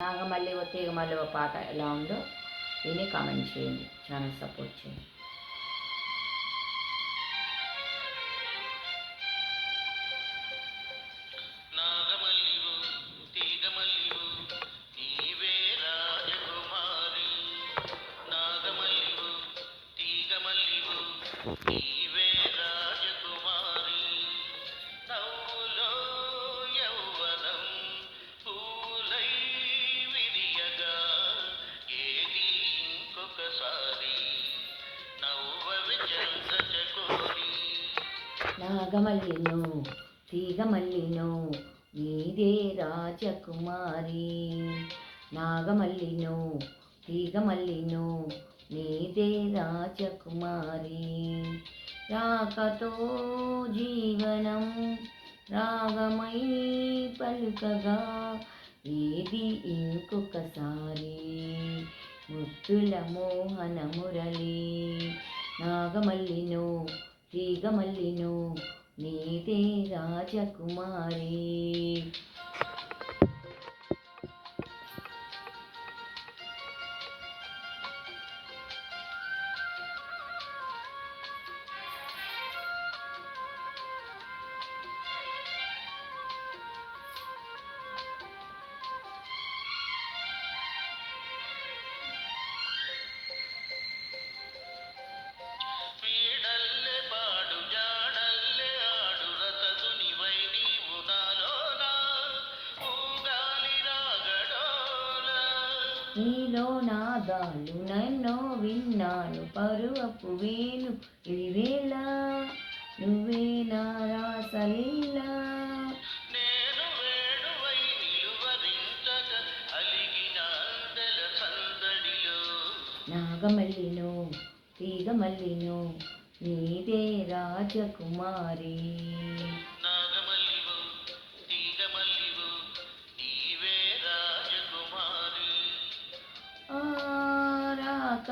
నాగమల్లి తీగమల్లి పాట ఎలా ఉందో విని కామెంట్ చేయండి ఛానల్ సపోర్ట్ చేయండి Thank you. నాగమల్లిను తీగమల్లిను నీదే రాజకుమారి. నాగమల్లిను తీగమల్లిను నీదే రాజకుమారి. రాకతో జీవనం రాగమై పలుకగా ఏది ఇంకొకసారి ముద్దుల మోహన మురళి నాగమల్లిను తీగమల్లిను నీదే రాజకుమారి. నీలో నాదాలు నన్నో విన్నాను పరువపు వేణు ఇవేళ నువ్వే నా రాసలీలా? నేను వేణువై నిలువరించగ అలిగిన అందెల సందడిలో. నాగమల్లిను తీగమల్లిను నీదే రాజకుమారి.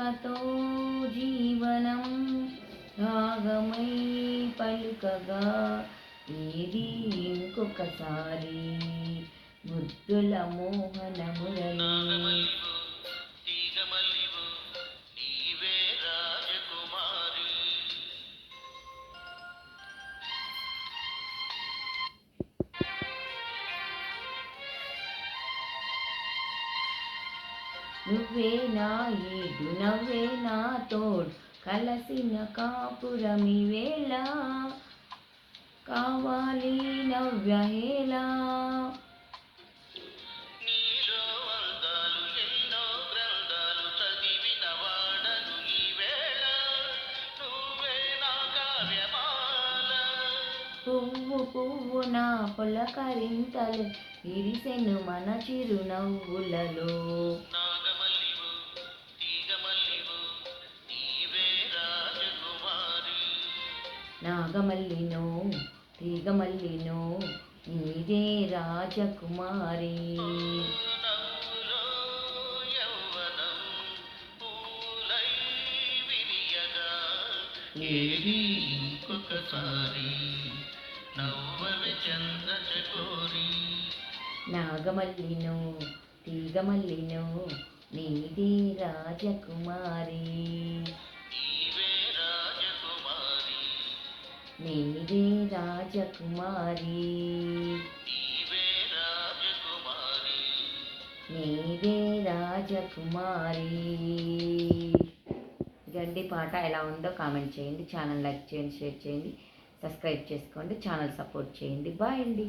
ఆరాకతో జీవనం భాగమై పలుకగా. ఏది ఇంకొకసారి? ముద్దుల మోహన నువ్వే నా ఈడు నవ్వే నా తోడు. కలసిన కాపురమి వేళ కావాలి నవ్యహేలా పువ్వు పువ్వు నా పులకరింతలు ఇరిసెను మన చిరునవ్వులలో. నాగమల్లినో తీగమల్లినో నీదే రాజకుమారి. నవ్వులో ఏది ఇంకొకసారి నాగమల్లినో తీగమల్లినో నీదే రాజకుమారి. నీదే రాజకుమారి. నీవే రాజకుమారి. గండి పాట ఎలా ఉందో కామెంట్ చేయండి ఛానల్ లైక్ చేయండి షేర్ చేయండి సబ్స్క్రైబ్ చేసుకోండి ఛానల్ సపోర్ట్ చేయండి. బాయ్ అండి.